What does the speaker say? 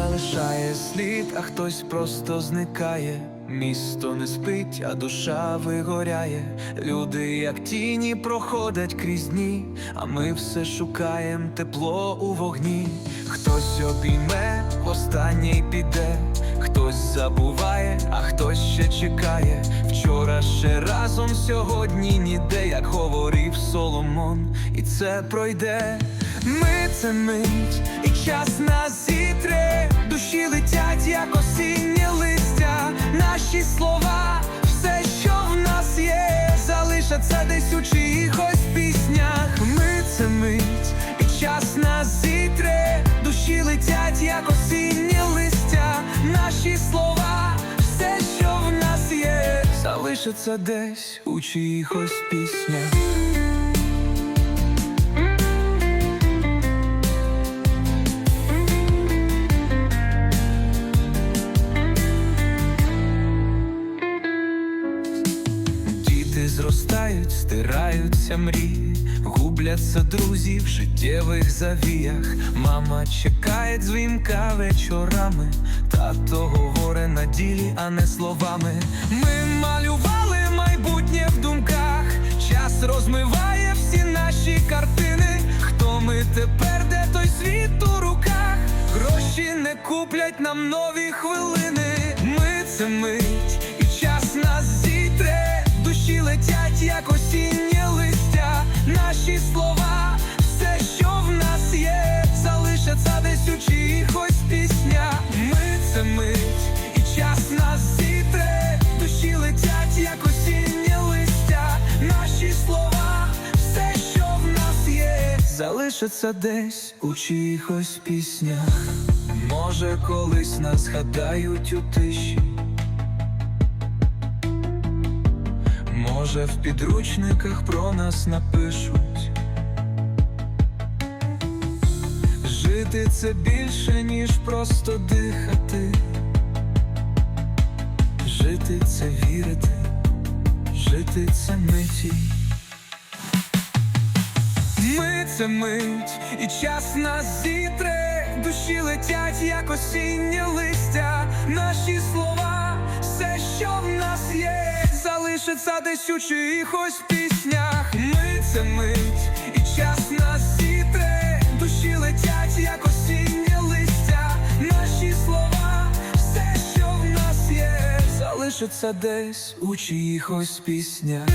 лишає слід, а хтось просто зникає. Місто не спить, а душа вигоряє. Люди, як тіні, проходять крізь дні, а ми все шукаєм тепло у вогні. Хтось обійме, останнє й піде, хтось забуває, а хтось ще чекає. Вчора ще разом, сьогодні ніде, як говорив Соломон, і це пройде. Ми це мить, і час нас зітре, душі летять, як осіннє листя. Наші слова, все, що в нас є, залишаться десь у чиїхось піснях. Ми це мить, і час нас зітре, душі летять, як осіннє листя. Наші слова, все, що в нас є, залишиться десь у чиїхось піснях. Діти зростають, стираються мрії, губляться друзі в життєвих завіях. Мама чекає дзвінка вечорами, тато говорить на ділі, а не словами. Ми малювали майбутнє в думках, час розмиває всі наші картини. Хто ми тепер, де той світ у руках? Гроші не куплять нам нові хвилини. Ми це мить, слова, все, що в нас є, залишаться десь у чиїхось піснях. Ми це мить, і час нас зітре. Душі летять, як осіннє листя. Наші слова, все, що в нас є, залишиться десь у чиїхось піснях. Може, колись нас згадають у тиші. Може, в підручниках про нас напишуть. Жити це більше, ніж просто дихати. Жити це вірити, жити це миті. Ми це мить, і час нас зітре, душі летять, як осіннє листя. Наші слова, все, що в нас є, залишиться десь у чиїхось піснях. Ми це мить, залишиться десь у чиїхось піснях.